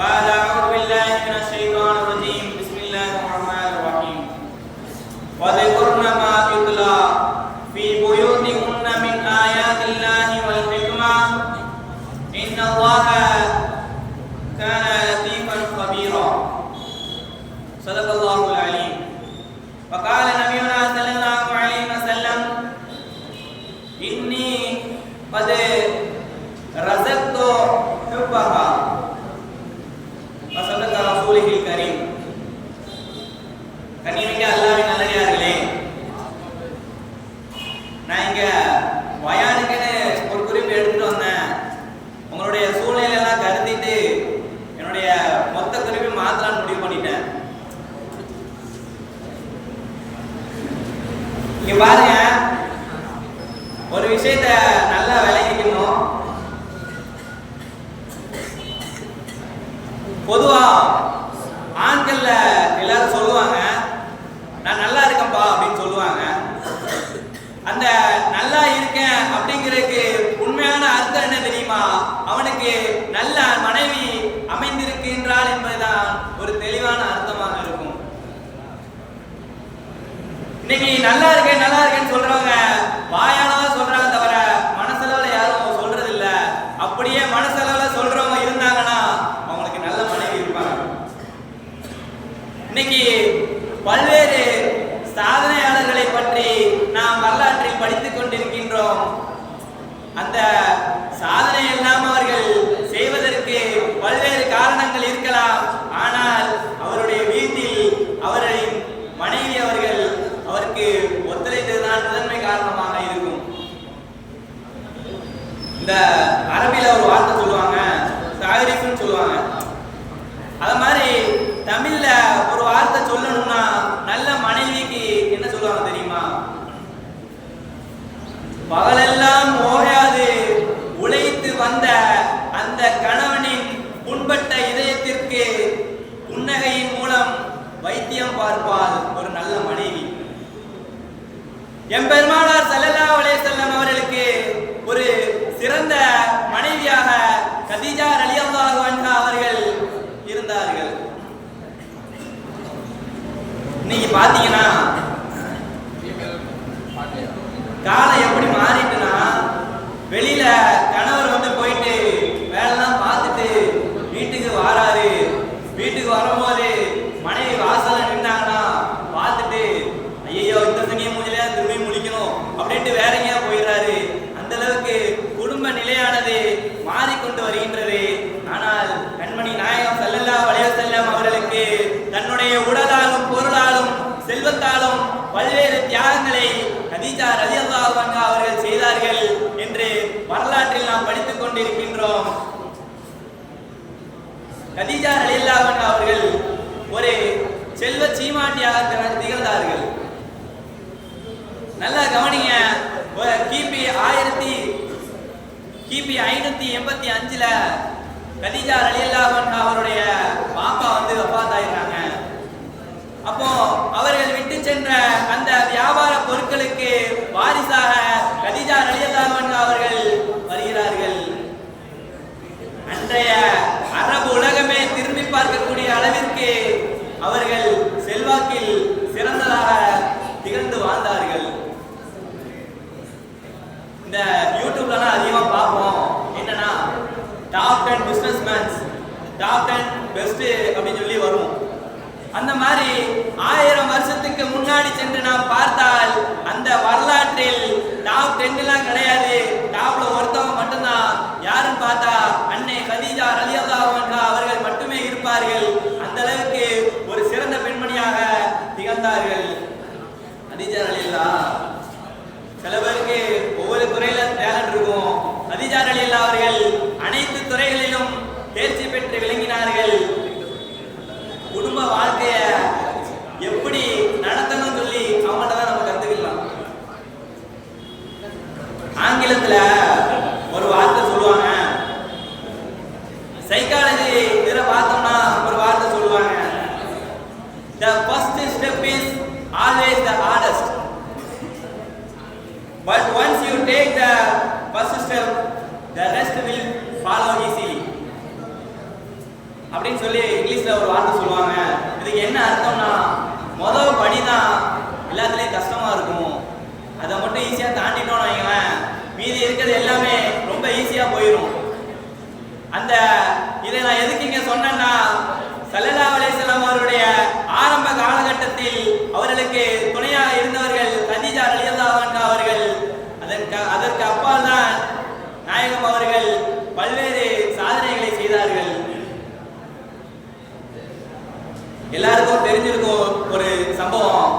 Vaya. மொத்த குறிப்பை மாத்தலாம்னு முடிவு பண்ணிட்டேன். இங்க பாருங்க. ஒரு விஷயத்த நல்லா விளங்கிக்கணும் பொதுவா ஆண்கள்ல எல்லாரும் சொல்லுவாங்க நான் நல்லா இருக்கேன்பா அப்படின்னு சொல்லுவாங்க. அந்த நல்லா இருக்கேன் அப்படிங்கிறதுக்கு உண்மையான அர்த்தம் என்ன தெரியுமா? அவனுக்கு நல்ல மனைவி அமைந்திருக்கின்றாள் என்பதுதான் ஒரு தெளிவான அர்த்தமாக இருக்கும் இன்னைக்கு நல்லா இருக்கேன் நல்லா இருக்கேன்னு சொல்றவங்க வாயால சொல்றாங்க தவிர மனசளவுல யாரும் சொல்றது இல்ல அப்படியே மனசளவுல சொல்றவங்க இருந்தாங்கன்னா அவங்களுக்கு நல்ல மனைவி இருப்பாங்க. இன்னைக்கு பல்வேறு சாதனையாளர்களை பற்றி நாம் வரலாற்றில் படித்துக் கொண்டிருக்கின்றோம் அந்த சாதனை எல்லாம் அவர்கள் செய்வதற்கு பல்வேறு காரணங்கள் இருக்கலாம் ஆனால் அவருடைய வீட்டில் அவர்களின் மனைவி அவர்கள் அவருக்கு ஒத்துழைத்ததுதான் முதன்மை காரணமாக இருக்கும் இந்த அரபில ஒரு வார்த்தை சொல்லுவாங்க தாரிஃப்னு சொல்லுவாங்க. அத மாதிரி தமிழ்ல ஒரு வார்த்தை சொல்லணும்னா நல்ல மனைவிக்கு என்ன சொல்லுவாங்க தெரியுமா? பகலெல்லாம் ஓயாது உழைத்து வந்த அந்த கணவனின் புண்பட்ட இதயத்திற்கு புன்னகையின் மூலம் வைத்தியம் பார்ப்பால் ஒரு நல்ல மனைவி. எம்பெருமானார் ஸல்லல்லாஹு அலைஹி அவர்களுக்கு ஒரு சிறந்த மனைவியாக கதீஜா ரலியல்லாஹு அன்ஹா அவர்கள் இருந்தார்கள் இன்னைக்கு பாத்தீங்கன்னா காலை எப்படி மாறிட்டுனா வெளியில கணவர் வந்து போயிட்டு வேலைலாம் பார்த்துட்டு வீட்டுக்கு வாராரு வீட்டுக்கு வரும்போது மனைவி வாசல்ல நின்னாங்கன்னா பார்த்துட்டு ஐயோ இந்த சனியை மூஞ்சிலே திரும்பி முழிக்கணும் அப்படின்ட்டு வேற எங்கேயா போயிடுறாரு அந்த அளவுக்கு குடும்ப நிலையானது மாறிக்கொண்டு வருகின்றது ஆனால் கண்மணி நாயகம் ஸல்லல்லாஹு அலைஹி வஸல்லம் அவர்களுக்கு தன்னுடைய உடலாலும் பொருளாலும் செல்வத்தாலும் பல்வேறு தியாகங்களை கதீஜா ரலியல்லாஹு அவர்கள் செய்தார்கள் என்று வரலாற்றில் நாம் படித்துக் கொண்டிருக்கின்றோம் கதீஜா ரலியல்லாஹு அன்ஹா அவர்கள் ஒரு செல்வ சீமாட்டியாக திகழ்ந்தார்கள் நல்லா கவனிங்க கிபி ஆயிரத்தி கிபி ஐநூத்தி எண்பத்தி அஞ்சுல கதீஜா ரலியல்லாஹு அன்ஹா அவருடைய பாப்பா வந்து வஃபாத் அப்போ அவர்கள் விட்டு சென்ற அந்த வியாபார பொருட்களுக்கு வாரிசாக கதிஜா ரலியல்லாமன் அவர்கள் வருகிறார்கள். அன்றைய அரபு உலகமே திரும்பி பார்க்கக்கூடிய அளவிற்கு அவர்கள் செல்வாக்கில் சிறந்ததாக திகழ்ந்து வாழ்ந்தார்கள். இந்த யூடியூப்லலாம் அதிகமாக பார்ப்போம். என்னன்னா top ten business mans top ten best அப்படின்னு சொல்லி வரும். அந்த மாதிரி ஆயிரம் வருஷத்துக்கு முன்னாடி சென்று நாம் பார்த்தால் அந்த வரலாற்றில் டாப் டென்லாம் கிடையாது. டாப்ல ஒருத்தவங்க மட்டும்தான். யாருன்னு பார்த்தா அன்னை கதீஜா ரலியல்லா அன்ஹா அவர்கள் மட்டுமே இருப்பார்கள். அந்த அளவுக்கு ஒரு சிறந்த பெண்மணியாக திகழ்ந்தார்கள். கதீஜா ரலியல்லா சில பேருக்கு ஒவ்வொரு துறையில டேலண்ட் இருக்கும். கதீஜா ரலியல்லா அப்படின்னு சொல்லி இங்கிலீஷ்ல ஒரு வார்த்தை சொல்லுவாங்க. இதுக்கு என்ன அர்த்தம்னா மொதல் படி தான் எல்லாத்துலேயும் கஷ்டமா இருக்கும். அதை மட்டும் ஈஸியாக தாண்டிட்டோம்னு வைங்களேன் மீதி இருக்கிறது எல்லாமே ரொம்ப ஈஸியாக போயிடும் அந்த இதை நான் எதுக்கு இங்க சொன்னேன்னா சல்லல்லா அலைஹிஸ்ஸலாம் அவருடைய ஆரம்ப காலகட்டத்தில் அவர்களுக்கு துணையாக இருந்தவர்கள் கதீஜா ரலியல்லாஹு அவர்கள் அதற்கு அதற்கு அப்பால் தான் நாயகம் அவர்கள் பல்வேறு சாதனைகளை செய்தார்கள் எல்லாருக்கும் தெரிஞ்சிருக்கும் ஒரு சம்பவம்.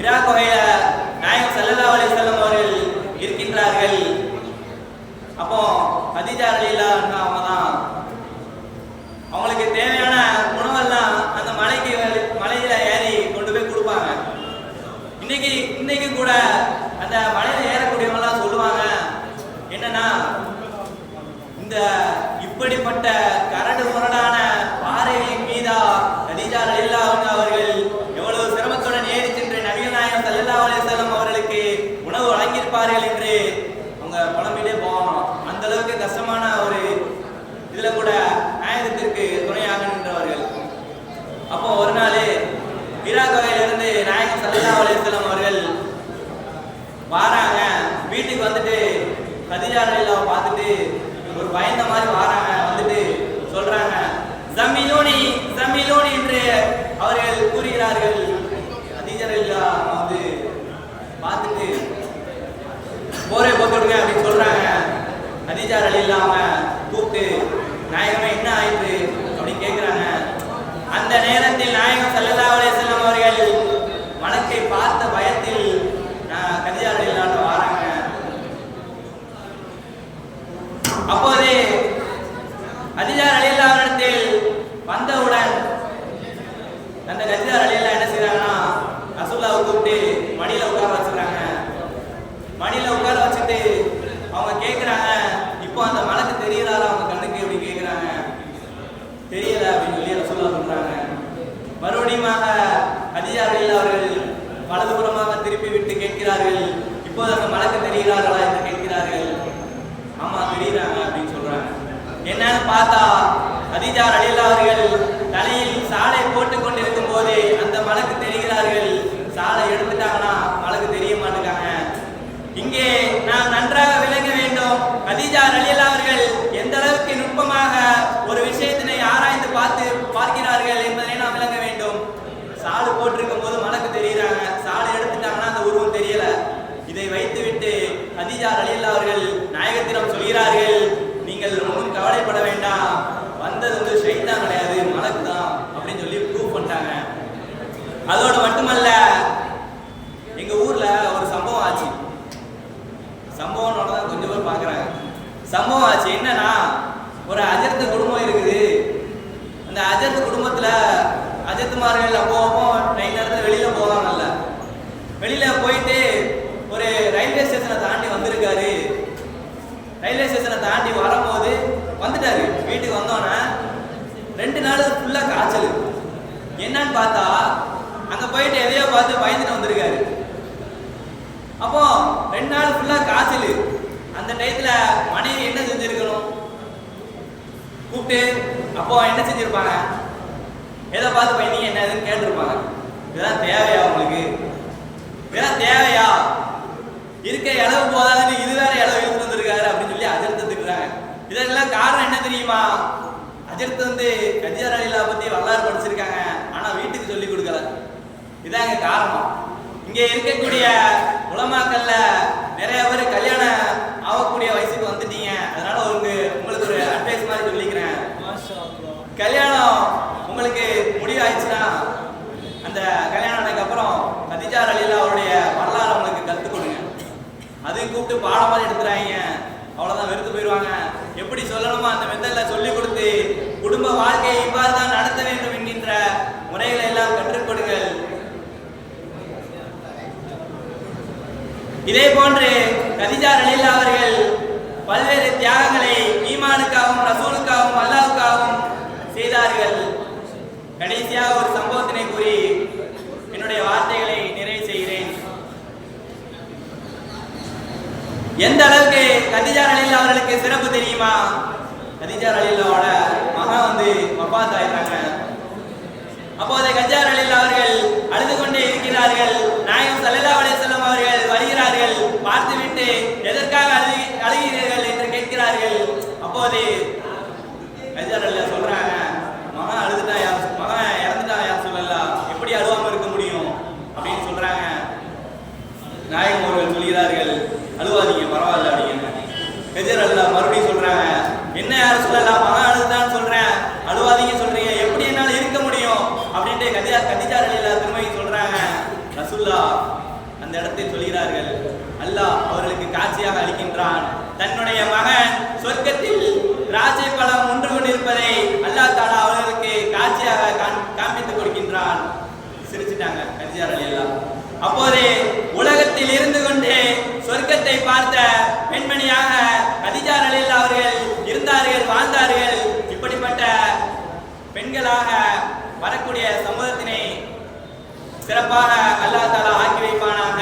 இரா குகையில நாயகம் சல்லல்லா செல்லம் அவர்கள் இருக்கின்றார்கள். அப்போ ஹதீஜா ரலியல்லா அன்ஹா அவங்க தான். அவங்களுக்கு தேவையான உணவெல்லாம் அந்த மலைக்கு மலையில ஏறி கொண்டு போய் கொடுப்பாங்க. இன்னைக்கு இன்னைக்கு கூட அந்த மலையில ஏறக்கூடியவங்கலாம் சொல்லுவாங்க என்னன்னா இந்த இப்படிப்பட்ட கரடு முரடான பாறைகளின் மீதா கதீஜா ரலியல்லாஹு அவர்கள் எவ்வளவு சிரமத்துடன் ஏறி சென்று நபிகள் நாயகம் ஸல்லல்லாஹு அலைஹி அவர்களுக்கு உணவு வழங்கியிருப்பார்கள் என்று அவங்க புலம்பிட்டே போவாங்க அந்த அளவுக்கு கஷ்டமான ஒரு இதுல கூட நாயகத்திற்கு துணையாக நின்றவர்கள் அப்போ ஒரு நாள் ஈராக் வகையிலிருந்து நாயகம் ஸல்லல்லாஹு அலைஹி வஸல்லம் அவர்கள் வாராங்க வீட்டுக்கு வந்துட்டு கதிஜா ரலியல்லாஹு பார்த்துட்டு ஒரு பயந்த மாதிரி வாராங்க வந்துட்டு சொல்றாங்க ஜமிலூனி ஜமிலூனி என்று அவர்கள் கூறுகிறார்கள் கதிஜா ரலியல்லாஹு வந்து பார்த்துட்டு போரை போட்டுடுங்க அப்படின்னு சொல்றாங்க கதிஜா ரலியல்லாஹு கூப்பிட்டு நாயகமே என்ன ஆயிற்று? அப்படின்னு கேட்குறாங்க அந்த நேரத்தில் நாயகம் ஸல்லல்லாஹு அலைஹி வஸல்லம் அவர்கள் மலக்கை பார்த்த பயத்தில் நான் கதிஜா ரலியல்லாஹு வராங்க. அப்போது கதிஜா ரலியல்லாஹு இடத்தில் வந்தவுடன் அந்த கதிஜார் ரலியல்லாஹு என்ன செய்றாங்கன்னா ரசூலுல்லாஹ் கூப்பிட்டு அதிகாரிகள் அவர்கள் வலதுபுறமாக திருப்பி விட்டு கேட்கிறார்கள். இப்போது அந்த மலக்கு தெரிகிறார்களா என்று கேட்கிறார்கள். ஆமா தெரிகிறாங்க அப்படின்னு சொல்றாங்க. என்னன்னு பார்த்தா ஹதீஜா ரலியல்லாஹு அவர்கள் தலையில் சாலை போட்டுக் கொண்டிருக்கும் போது அந்த மலக்கு தெரிகிறார்கள். சாலை எடுத்து மலக்கு தெரிய மாட்டேங்காங்க இங்கே நாம் நன்றாக விளங்க வேண்டும் கதீஜா ரலியல்லாஹு அவர்கள் எந்த அளவுக்கு நுட்பமாக ஒரு விஷயத்தினை ஆராய்ந்து பார்த்து பார்க்கிறார்கள் என்பதை நாம் விளங்க வேண்டும் சாலு போட்டிருக்கும் போது மலக்கு தெரியுறாங்க சாலை எடுத்துட்டாங்கன்னா அந்த உருவம் தெரியல இதை வைத்துவிட்டு கதீஜா ரலியல்லாஹு அவர்கள் நாயகத்திடம் சொல்கிறார்கள் நீங்கள் ஒன்றும் கவலைப்பட வேண்டாம் வந்தது வந்து ஷைத்தான் கிடையாது மலக்கு தான் அப்படின்னு சொல்லி ப்ரூவ் பண்ணிட்டாங்க அதோடு மட்டுமல்ல எங்க ஊர்ல ஒரு சம்பவம் ஆச்சு. சம்பவம் தான் கொஞ்சம் பேர் பாக்குறாங்க. சம்பவம் ஆச்சு. என்னன்னா ஒரு அஜர்த்த குடும்பம் இருக்குது. அந்த அஜர்த்த குடும்பத்துல அஜத்துமார்கள் அப்போ அப்போ நைட் நேரத்தில் வெளியில போவாங்கல்ல. வெளியில போயிட்டு ஒரு ரயில்வே ஸ்டேஷனை தாண்டி வந்திருக்காரு. ரயில்வே ஸ்டேஷனை தாண்டி வரும்போது வந்துட்டாரு. வீட்டுக்கு வந்தோன்னே ரெண்டு நாள் ஃபுல்லாக காய்ச்சல். என்னன்னு பார்த்தா அங்கே போயிட்டு எதையோ பார்த்து பயந்துட்டு வந்திருக்காரு. அப்போ ரெண்டு நாள் ஃபுல்லா காய்ச்சல். அந்த டயத்துல மனைவி என்ன செஞ்சிருக்கணும்? கூப்பிட்டு அப்போ என்ன செஞ்சிருப்பாங்க? எதை பார்த்து போய் நீங்க என்ன ஏதுன்னு கேட்டிருப்பாங்க. இதெல்லாம் தேவையா உங்களுக்கு? இதெல்லாம் தேவையா? இருக்க இளவு போதாதுன்னு இது வேற இளவு இழுத்து வந்திருக்காரு அப்படின்னு சொல்லி அஜர்த்து இதெல்லாம் காரணம் என்ன தெரியுமா? அஜர்த்து வந்து கஜியார் அலிலா பத்தி வரலாறு படிச்சிருக்காங்க. ஆனா வீட்டுக்கு சொல்லி கொடுக்கல. இதாங்க காரணம். இங்கே இருக்கக்கூடிய உலமாக்கல்ல நிறைய பேர் கல்யாணம் ஆகக்கூடிய வயசுக்கு வந்துட்டீங்க. அதனால உங்களுக்கு உங்களுக்கு ஒரு அட்வைஸ் மாதிரி சொல்லிக்கிறேன். கல்யாணம் உங்களுக்கு முடிவாயிடுச்சுன்னா அந்த கல்யாணம் ஆனதுக்கப்புறம் அப்புறம் கதிஜா அவருடைய வரலாறு அவங்களுக்கு கற்றுக் கொடுங்க. அதையும் கூப்பிட்டு பாடம் மாதிரி எடுத்துறாங்க அவ்வளோதான் வெறுத்து போயிடுவாங்க. எப்படி சொல்லணுமோ அந்த மெத்தடில் சொல்லி கொடுத்து குடும்ப வாழ்க்கையை இதே போன்று கதிஜா ரலீலா அவர்கள் பல்வேறு தியாகங்களை ஈமானுக்காகவும் ரசூலுக்காகவும் அல்லாவுக்காகவும் செய்தார்கள். கடைசியாக ஒரு சம்பவத்தினை கூறி என்னுடைய வார்த்தைகளை நிறைவு செய்கிறேன். எந்த அளவுக்கு கதிஜா ரலீலா அவர்களுக்கு சிறப்பு தெரியுமா? கதிஜா ரலீலாவோட மகன் வந்து வபாத் ஆயிடுறாங்க. அப்போது கஜார் ரலீலா அவர்கள் அழுது கொண்டே இருக்கிறார்கள். நாயகம் சல்லல்லாஹு அலைஹி வஸல்லம் அவர்கள் வருகிறார்கள் பார்த்துவிட்டு எதற்காக அழுகி அழுகிறீர்கள்? என்று கேட்கிறார்கள். அப்போது கஜார் அலில் சொல்றாங்க மகன் அழுதுட்டா யார் மகன் இறந்துட்டா யார் சொல்லலாம் எப்படி அழுவாம இருக்க முடியும் அப்படின்னு சொல்றாங்க நாயகம் அவர்கள் சொல்கிறார்கள் அழுவாதீங்க பரவாயில்ல அப்படின்னு கஜர் அல்லா மறுபடியும் சொல்றாங்க என்ன யாரும் சொல்லலாம் மகன் அழுதுதான் சொல்றேன் அழுவாதீங்க சொல்றீங்க எப்படி என்னால இருக்க முடியும் அப்படின்ட்டு கதியா கதிஜா அலிலா திரும்பி சொல்றாங்க ரசுல்லா அந்த இடத்தில் சொல்கிறார்கள். அல்லாஹ் அவர்களுக்கு காட்சியாக அளிக்கின்றான். தன்னுடைய மகன் சொர்க்கத்தில் திராட்சை பழம் ஒன்று கொண்டிருப்பதை அல்லாஹ் தாலா அவர்களுக்கு காட்சியாக காண்பித்துக் கொடுக்கின்றான். சிரிச்சிட்டாங்க கதிஜா எல்லாம் அப்போதே உலகத்தில் இருந்து கொண்டே சொர்க்கத்தை பார்த்த பெண்மணியாக கதிஜா அலில் அவர்கள் இருந்தார்கள் வாழ்ந்தார்கள். இப்படிப்பட்ட பெண்களாக வரக்கூடிய சமூகத்தினை சிறப்பாக அல்லா தாலா ஆக்கி வைப்பானாக